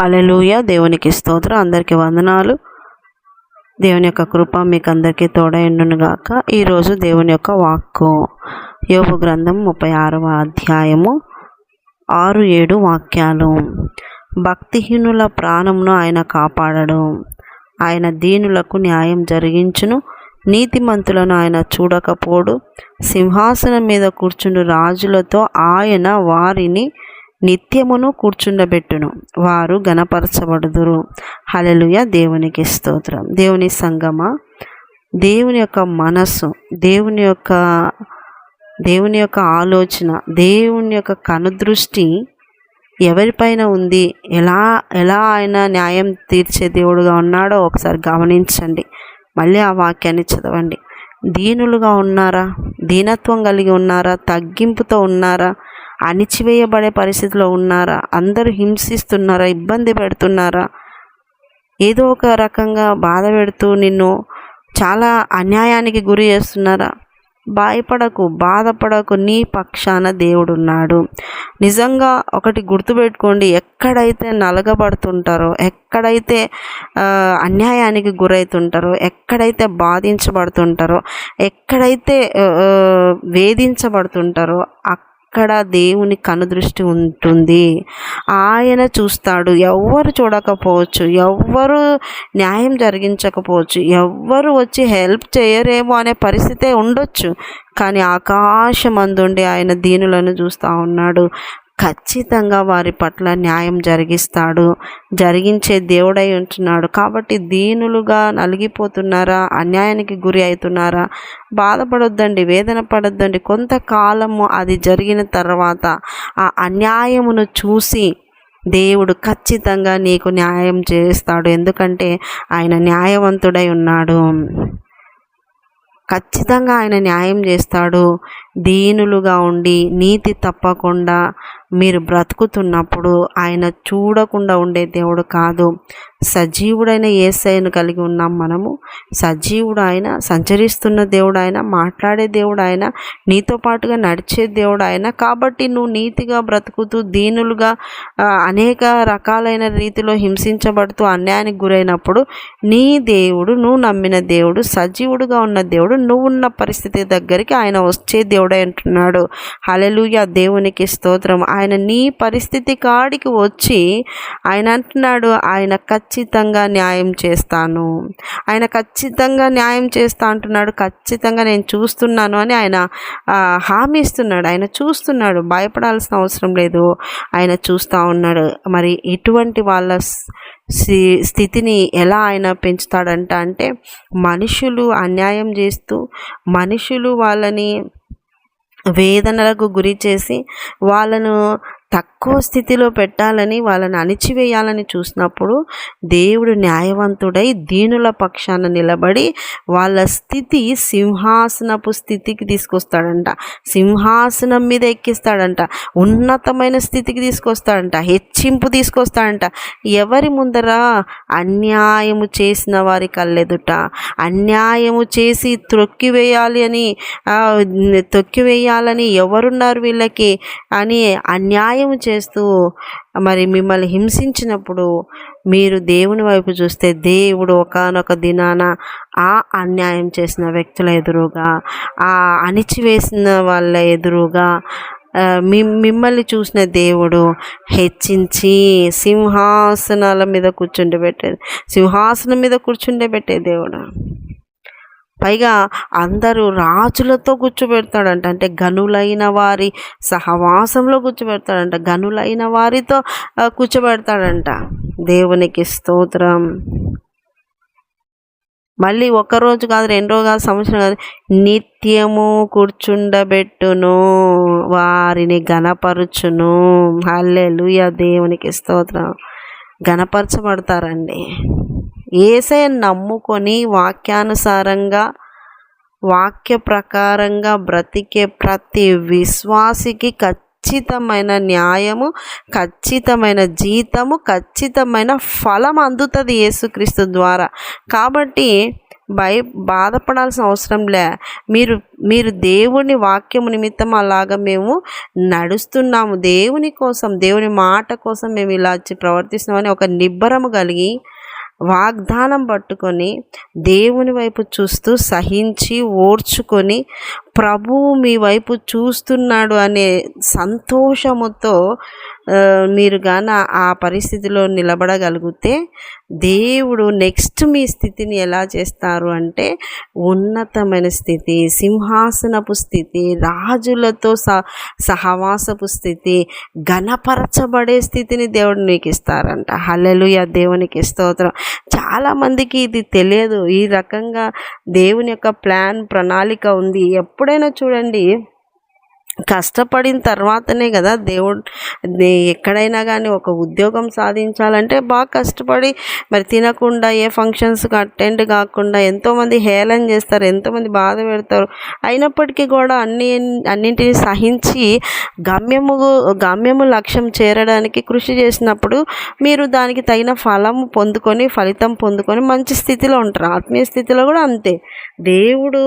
హల్లెలూయ. దేవునికి స్తోత్రం. అందరికీ వందనాలు. దేవుని యొక్క కృప మీకు అందరికీ తోడైండునుగాక. ఈరోజు దేవుని యొక్క వాక్కు. యోగు గ్రంథం ముప్పై ఆరవ అధ్యాయము ఆరు ఏడు వాక్యాలు. భక్తిహీనుల ప్రాణమును ఆయన కాపాడడు. ఆయన దీనులకు న్యాయం జరిగించును. నీతిమంతులను ఆయన చూడకపోడు. సింహాసనం మీద కూర్చుని రాజులతో ఆయన వారిని నిత్యమును కూర్చుండబెట్టును. వారు గణపరచబడుదురు హలలుయ దేవునికి స్తోత్రం. దేవుని సంగమ దేవుని యొక్క మనస్సు దేవుని యొక్క దేవుని యొక్క ఆలోచన దేవుని యొక్క కనుదృష్టి ఎవరిపైన ఉంది? ఎలా ఎలా ఆయన న్యాయం తీర్చే దేవుడుగా ఉన్నాడో ఒకసారి గమనించండి. మళ్ళీ ఆ వాక్యాన్ని చదవండి. దీనులుగా ఉన్నారా? దీనత్వం కలిగి ఉన్నారా? తగ్గింపుతో ఉన్నారా? అణిచివేయబడే పరిస్థితిలో ఉన్నారా? అందరూ హింసిస్తున్నారా? ఇబ్బంది పెడుతున్నారా? ఏదో ఒక రకంగా బాధ పెడుతూ నిన్ను చాలా అన్యాయానికి గురి చేస్తున్నారా? భయపడకు బాధపడకు నీ పక్షాన దేవుడు ఉన్నాడు నిజంగా ఒకటి గుర్తుపెట్టుకోండి ఎక్కడైతే నలగబడుతుంటారో ఎక్కడైతే అన్యాయానికి గురవుతుంటారో ఎక్కడైతే బాధించబడుతుంటారో ఎక్కడైతే వేధించబడుతుంటారో అక్క వేధించబడుతుంటారో అక్కడ దేవుని కనుదృష్టి ఉంటుంది. ఆయన చూస్తాడు. ఎవ్వరు చూడకపోవచ్చు. ఎవ్వరు న్యాయం జరిగించకపోవచ్చు. ఎవ్వరు వచ్చి హెల్ప్ చేయరేమో అనే పరిస్థితే ఉండొచ్చు. కానీ ఆకాశమందుండి ఆయన దీనులను చూస్తూ ఉన్నాడు. ఖచ్చితంగా వారి పట్ల న్యాయం జరిగిస్తాడు. జరిగించే దేవుడై ఉంటున్నాడు. కాబట్టి దీనులుగా నలిగిపోతున్నారా? అన్యాయానికి గురి అవుతున్నారా? బాధపడొద్దండి వేదన పడొద్దండి. కొంతకాలము అది జరిగిన తర్వాత ఆ అన్యాయమును చూసి దేవుడు ఖచ్చితంగా నీకు న్యాయం చేస్తాడు. ఎందుకంటే ఆయన న్యాయవంతుడై ఉన్నాడు. ఖచ్చితంగా ఆయన న్యాయం చేస్తాడు. దీనులుగా ఉండి నీతి తప్పకుండా మీరు బ్రతుకుతున్నప్పుడు ఆయన చూడకుండా ఉండే దేవుడు కాదు. సజీవుడైన ఏసైను కలిగి ఉన్నాం మనము. సజీవుడు ఆయన సంచరిస్తున్న దేవుడు ఆయన మాట్లాడే దేవుడు ఆయన నీతో పాటుగా నడిచే దేవుడు ఆయన కాబట్టి నువ్వు నీతిగా బ్రతుకుతూ దీనులుగా అనేక రకాలైన రీతిలో హింసించబడుతూ అన్యాయానికి గురైనప్పుడు నీ దేవుడు నువ్వు నమ్మిన దేవుడు సజీవుడుగా ఉన్న దేవుడు నువ్వు ఉన్న పరిస్థితి దగ్గరికి ఆయన వచ్చే దేవుడే అంటున్నాడు హలెలుయ దేవునికి స్తోత్రం. ఆయన నీ పరిస్థితి కాడికి వచ్చి ఆయన అంటున్నాడు ఆయన ఖచ్చితంగా న్యాయం చేస్తాను. ఆయన ఖచ్చితంగా న్యాయం చేస్తా అంటున్నాడు ఖచ్చితంగా నేను చూస్తున్నాను అని ఆయన హామీ ఇస్తున్నాడు. ఆయన చూస్తున్నాడు భయపడాల్సిన అవసరం లేదు. ఆయన చూస్తూ ఉన్నాడు. మరి ఇటువంటి వాళ్ళ స్థి- స్థితిని ఎలా ఆయన పెంచుతాడంట అంటే మనుషులు అన్యాయం చేస్తూ మనుషులు వాళ్ళని వేదనలకు గురి చేసి వాళ్ళను తక్కువ స్థితిలో పెట్టాలని వాళ్ళని అణిచివేయాలని చూసినప్పుడు దేవుడు న్యాయవంతుడై దీనుల పక్షాన నిలబడి వాళ్ళ స్థితి సింహాసనపు స్థితికి తీసుకొస్తాడంట. సింహాసనం మీద ఎక్కిస్తాడంట. ఉన్నతమైన స్థితికి తీసుకొస్తాడంట. హెచ్చింపు తీసుకొస్తాడంట. ఎవరి ముందర అన్యాయము చేసిన వారి కళ్ళెదుట అన్యాయము చేసి త్రొక్కివేయాలి అని తొక్కివేయాలని ఎవరున్నారు వీళ్ళకి అని అన్యాయము చేస్తూ మరి మిమ్మల్ని హింసించినప్పుడు మీరు దేవుని వైపు చూస్తే దేవుడు ఒకానొక దినాన ఆ అన్యాయం చేసిన వ్యక్తుల ఎదురుగా ఆ అణిచివేసిన వాళ్ళ ఎదురుగా మి మిమ్మల్ని చూసిన దేవుడు హెచ్చించి సింహాసనాల మీద కూర్చుండబెట్టే సింహాసనం మీద కూర్చుండబెట్టే దేవుడు. పైగా అందరూ రాజులతో కూర్చోబెడతాడంట. అంటే గనులైన వారి సహవాసంలో కూర్చోబెడతాడంట. గనులైన వారితో కూర్చోబెడతాడంట. దేవునికి స్తోత్రం. మళ్ళీ ఒక్కరోజు కాదు రెండు రోజు కాదు సంవత్సరం కాదు. నిత్యము కూర్చుండబెట్టును వారిని గణపరుచును హల్లెలుయ దేవునికి స్తోత్రం. గణపరచబడతారండి ఏసే నమ్ముకొని వాక్యానుసారంగా వాక్య ప్రకారంగా బ్రతికే ప్రతి విశ్వాసికి ఖచ్చితమైన న్యాయము ఖచ్చితమైన జీతము ఖచ్చితమైన ఫలం అందుతుంది యేసుక్రీస్తు ద్వారా. కాబట్టి భయ బాధపడాల్సిన అవసరం లే. మీరు మీరు దేవుని వాక్యము నిమిత్తం అలాగా మేము నడుస్తున్నాము. దేవుని కోసం దేవుని మాట కోసం మేము ఇలా వచ్చి ప్రవర్తిస్తున్నామని ఒక నిబ్బరము కలిగి వాగ్దానం పట్టుకొని దేవుని వైపు చూస్తూ సహించి ఓర్చుకొని ప్రభువు మీ వైపు చూస్తున్నాడు అనే సంతోషముతో మీరు గాన ఆ పరిస్థితిలో నిలబడగలిగితే దేవుడు నెక్స్ట్ మీ స్థితిని ఎలా చేస్తారు అంటే ఉన్నతమైన స్థితి సింహాసనపు స్థితి రాజులతో సహవాసపు స్థితి ఘనపరచబడే స్థితిని దేవుడు నీకు ఇస్తారంట. హల్లెలుయ దేవునికి స్తోత్రం. చాలామందికి ఇది తెలియదు. ఈ రకంగా దేవుని యొక్క ప్లాన్ ప్రణాళిక ఉంది. ఎప్పుడు ఎప్పుడైనా చూడండి కష్టపడిన తర్వాతనే కదా దేవుడు ఎక్కడైనా కానీ ఒక ఉద్యోగం సాధించాలంటే బాగా కష్టపడి మరి తినకుండా ఏ ఫంక్షన్స్కి అటెండ్ కాకుండా ఎంతోమంది హేళన చేస్తారు ఎంతోమంది బాధ పెడతారు. అయినప్పటికీ కూడా అన్ని అన్నింటినీ సహించి గమ్యము గమ్యము లక్ష్యం చేరడానికి కృషి చేసినప్పుడు మీరు దానికి తగిన ఫలం పొందుకొని ఫలితం పొందుకొని మంచి స్థితిలో ఉంటారు. ఆత్మీయ స్థితిలో కూడా అంతే. దేవుడు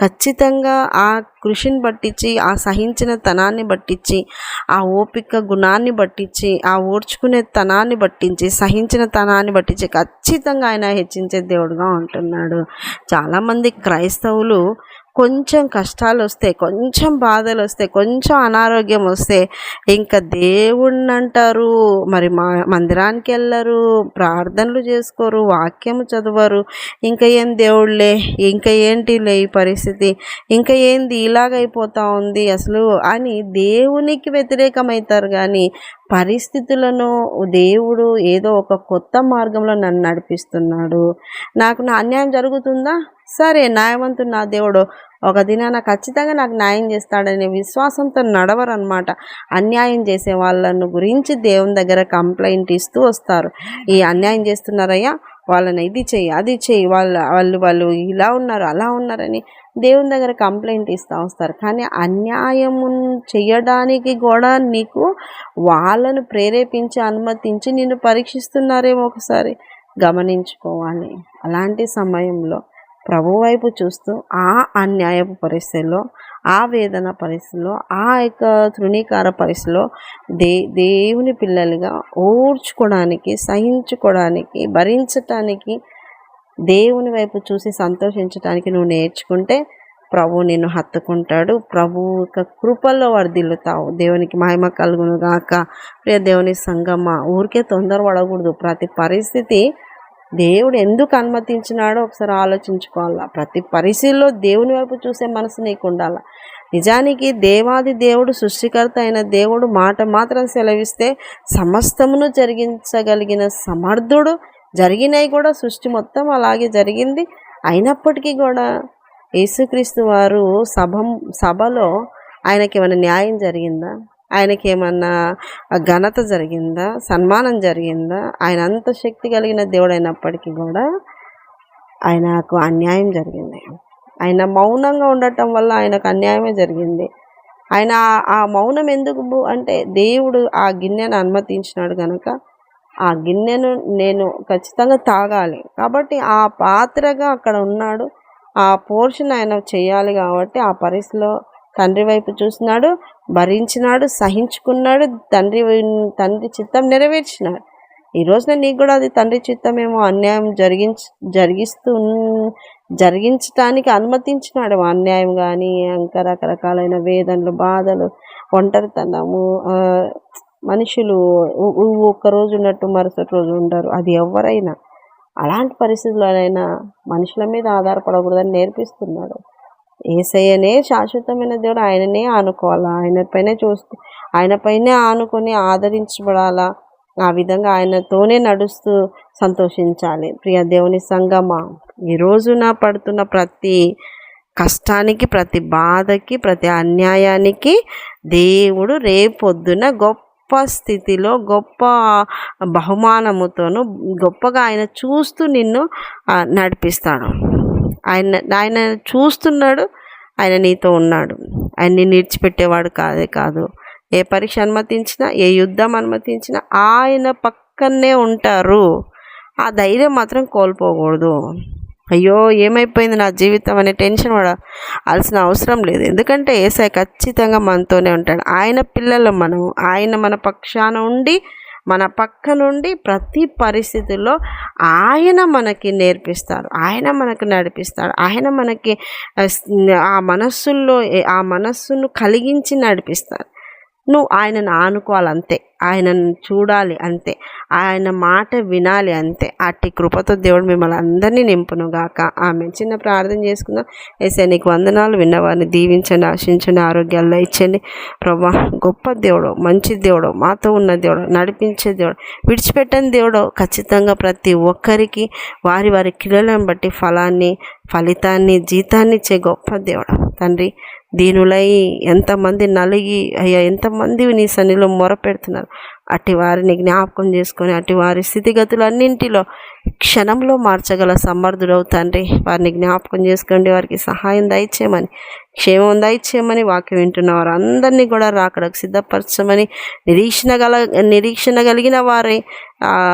ఖచ్చితంగా ఆ కృషిని పట్టించి ఆ సహించిన తనాన్ని పట్టించి ఆ ఓపిక గుణాన్ని పట్టించి ఆ ఓర్చుకునే తనాన్ని పట్టించి సహించిన తనాన్ని పట్టించి ఖచ్చితంగా ఆయన హెచ్చించే దేవుడుగా ఉంటున్నాడు. చాలామంది క్రైస్తవులు కొంచెం కష్టాలు వస్తే కొంచెం బాధలు వస్తే కొంచెం అనారోగ్యం వస్తే ఇంకా దేవుణ్ణి అంటారు మరి మా మందిరానికి వెళ్ళరు ప్రార్థనలు చేసుకోరు వాక్యం చదవరు. ఇంకా ఏం దేవుళ్ళే? ఇంకా ఏంటిలే ఈ పరిస్థితి? ఇంకా ఏంది ఇలాగైపోతా ఉంది అసలు అని దేవునికి వ్యతిరేకమవుతారు కానీ పరిస్థితులను దేవుడు ఏదో ఒక కొత్త మార్గంలో నన్ను నడిపిస్తున్నాడు. నాకు నా అన్యాయం జరుగుతుందా? సరే న్యాయవంతుడు నా దేవుడు. ఒక దినాన ఖచ్చితంగా నాకు న్యాయం చేస్తాడనే విశ్వాసంతో నడవరనమాట. అన్యాయం చేసే వాళ్ళను గురించి దేవుని దగ్గర కంప్లైంట్ ఇస్తూ వస్తారు. ఈ అన్యాయం చేస్తున్నారయ్యా వాళ్ళని ఇది చెయ్యి అది చెయ్యి వాళ్ళ వాళ్ళు వాళ్ళు ఇలా ఉన్నారు అలా ఉన్నారని దేవుని దగ్గర కంప్లైంట్ ఇస్తూ వస్తారు. కానీ అన్యాయము చేయడానికి కూడా నీకు వాళ్ళను ప్రేరేపించి అనుమతించి నిన్ను పరీక్షిస్తున్నారేమో ఒకసారి గమనించుకోవాలి. అలాంటి సమయంలో ప్రభు వైపు చూస్తూ ఆ అన్యాయపు పరిస్థితిలో ఆ వేదన పరిస్థితిలో ఆ యొక్క తృణీకార పరిస్థితిలో దే దేవుని పిల్లలుగా ఓర్చుకోవడానికి సహించుకోవడానికి భరించటానికి దేవుని వైపు చూసి సంతోషించడానికి నువ్వు నేర్చుకుంటే ప్రభు నిన్ను హత్తుకుంటాడు. ప్రభు యొక్క కృపల్లో వర్దిల్లుతావు దేవునికి మహిమ కలుగును గాక. ప్రియ దేవుని సంగమ్మ ఊరికే తొందర పడకూడదు ప్రతి పరిస్థితి దేవుడు ఎందుకు అనుమతించినాడో ఒకసారి ఆలోచించుకోవాలా. ప్రతి పరిశీలిలో దేవుని వైపు చూసే మనసు నీకు ఉండాల నిజానికి దేవాది దేవుడు సృష్టికర్త అయిన దేవుడు మాట మాత్రం సెలవిస్తే సమస్తమును జరిగించగలిగిన సమర్థుడు జరిగినాయి కూడా సృష్టి మొత్తం అలాగే జరిగింది. అయినప్పటికీ కూడా యేసుక్రీస్తు వారు సభ సభలో ఆయనకి ఏమైనా న్యాయం జరిగిందా? ఆయనకి ఏమన్నా ఘనత జరిగిందా? సన్మానం జరిగిందా? ఆయన అంత శక్తి కలిగిన దేవుడు అయినప్పటికీ కూడా ఆయనకు అన్యాయం జరిగింది. ఆయన మౌనంగా ఉండటం వల్ల ఆయనకు అన్యాయమే జరిగింది. ఆయన ఆ మౌనం ఎందుకు అంటే దేవుడు ఆ గిన్నెను అనుమతించినాడు కనుక ఆ గిన్నెను నేను ఖచ్చితంగా తాగాలి. కాబట్టి ఆ పాత్రగా అక్కడ ఉన్నాడు. ఆ పోర్షన్ ఆయన చేయాలి కాబట్టి ఆ పరిస్థితిలో తండ్రి వైపు చూసినాడు భరించినాడు సహించుకున్నాడు. తండ్రి తండ్రి చిత్తం నెరవేర్చినాడు. ఈ రోజున నీకు కూడా అది తండ్రి చిత్తమేమో అన్యాయం జరిగించ జరిగిస్తూ జరిగించటానికి అనుమతించినాడు. అన్యాయం కానీ ఇంకా రకరకాలైన వేదనలు బాధలు ఒంటరితనము మనుషులు ఒక్కరోజు ఉన్నట్టు మరుసటి రోజు ఉండరు అది ఎవరైనా అలాంటి పరిస్థితుల్లోనైనా మనుషుల మీద ఆధారపడకూడదని నేర్పిస్తున్నాడు. ఏసయ్యనే శాశ్వతమైన దేవుడు ఆయననే ఆనుకోవాలా? ఆయన పైనే చూస్తూ ఆయన పైనే ఆనుకొని ఆదరించబడాలా? ఆ విధంగా ఆయనతోనే నడుస్తూ సంతోషించాలి. ప్రియ దేవుని సంగమ ఈ రోజున పడుతున్న ప్రతి కష్టానికి ప్రతి బాధకి ప్రతి అన్యాయానికి దేవుడు రేపొద్దున గొప్ప స్థితిలో గొప్ప బహుమానముతోను గొప్పగా ఆయన చూస్తూ నిన్ను నడిపిస్తాడు. ఆయన ఆయన చూస్తున్నాడు ఆయన నీతో ఉన్నాడు. ఆయన నిన్ను విడిచిపెట్టేవాడు కాదే కాదు. ఏ పరీక్ష అనుమతించినా ఏ యుద్ధం అనుమతించినా ఆయన పక్కనే ఉంటారు. ఆ ధైర్యం మాత్రం కోల్పోకూడదు. అయ్యో ఏమైపోయింది నా జీవితం అనే టెన్షన్ పడాల్సిన అవసరం లేదు. ఎందుకంటే ఏసఐ ఖచ్చితంగా మనతోనే ఉంటాడు. ఆయన పిల్లలు మనం ఆయన మన పక్షాన ఉండి మన పక్క నుండి ప్రతి పరిస్థితుల్లో ఆయన మనకి నేర్పిస్తారు ఆయన మనకు నడిపిస్తాడు. ఆయన మనకి ఆ మనస్సుల్లో ఆ మనస్సును కలిగించి నడిపిస్తారు నువ్వు ఆయనను ఆనుకోవాలి అంతే ఆయనను చూడాలి అంతే ఆయన మాట వినాలి అంతే. అట్టి కృపతో దేవుడు మిమ్మల్ని అందరినీ నింపును గాక ఆమె చిన్న ప్రార్థన చేసుకుందాం. ఏసే నీకు వందనాలు విన్నవారిని దీవించండి ఆశించండి ఆరోగ్యాల్లో ఇచ్చండి. ప్రభా గొప్ప దేవుడు మంచి దేవుడు మాతో ఉన్న దేవుడు నడిపించే దేవుడు విడిచిపెట్టని దేవుడు ఖచ్చితంగా ప్రతి ఒక్కరికి వారి వారి క్రియలను బట్టి ఫలాన్ని ఫలితాన్ని జీతాన్ని ఇచ్చే గొప్ప దేవుడు. తండ్రి దీనులై ఎంతమంది నలిగి అయ్యా ఎంతమంది నీ సన్నిలో మొరపెడుతున్నారు? అట్టి వారిని జ్ఞాపకం చేసుకొని అట్టి వారి స్థితిగతులన్నింటిలో క్షణంలో మార్చగల సమర్థుడవు తండ్రి. వారిని జ్ఞాపకం చేసుకోండి. వారికి సహాయం దయచేయమని క్షేమం దయచేయమని వాక్యం వింటున్న వారు అందరినీ కూడా రాకడకు సిద్ధపరచమని నిరీక్షణ గల నిరీక్షణ కలిగిన వారే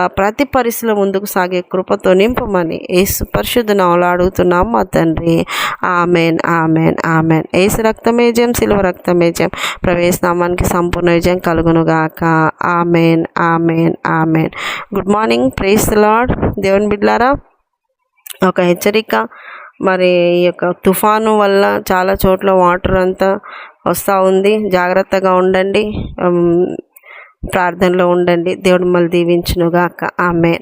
ప్రతి పరిస్థితిలో ముందుకు సాగే కృపతో నింపమని ఏసు పరిశుద్ధ నవలు అడుగుతున్నాం. మా తండ్రి ఆమెన్ ఆమెన్ ఆమెన్. ఏసు రక్తమేజం సిలువ రక్తమేజం ప్రవేశనామానికి సంపూర్ణ విజయం కలుగునుగాక. Amen amen amen. Good morning. Praise Lord దేవుని బిడ్లారా ఒక హెచ్చరిక. మరి ఈ యొక్క తుఫాను వల్ల చాలా చోట్ల వాటర్ అంతా వస్తూ ఉంది. జాగ్రత్తగా ఉండండి. ప్రార్థనలో ఉండండి. దేవుడు మళ్ళీ దీవించునుగాక. ఆమె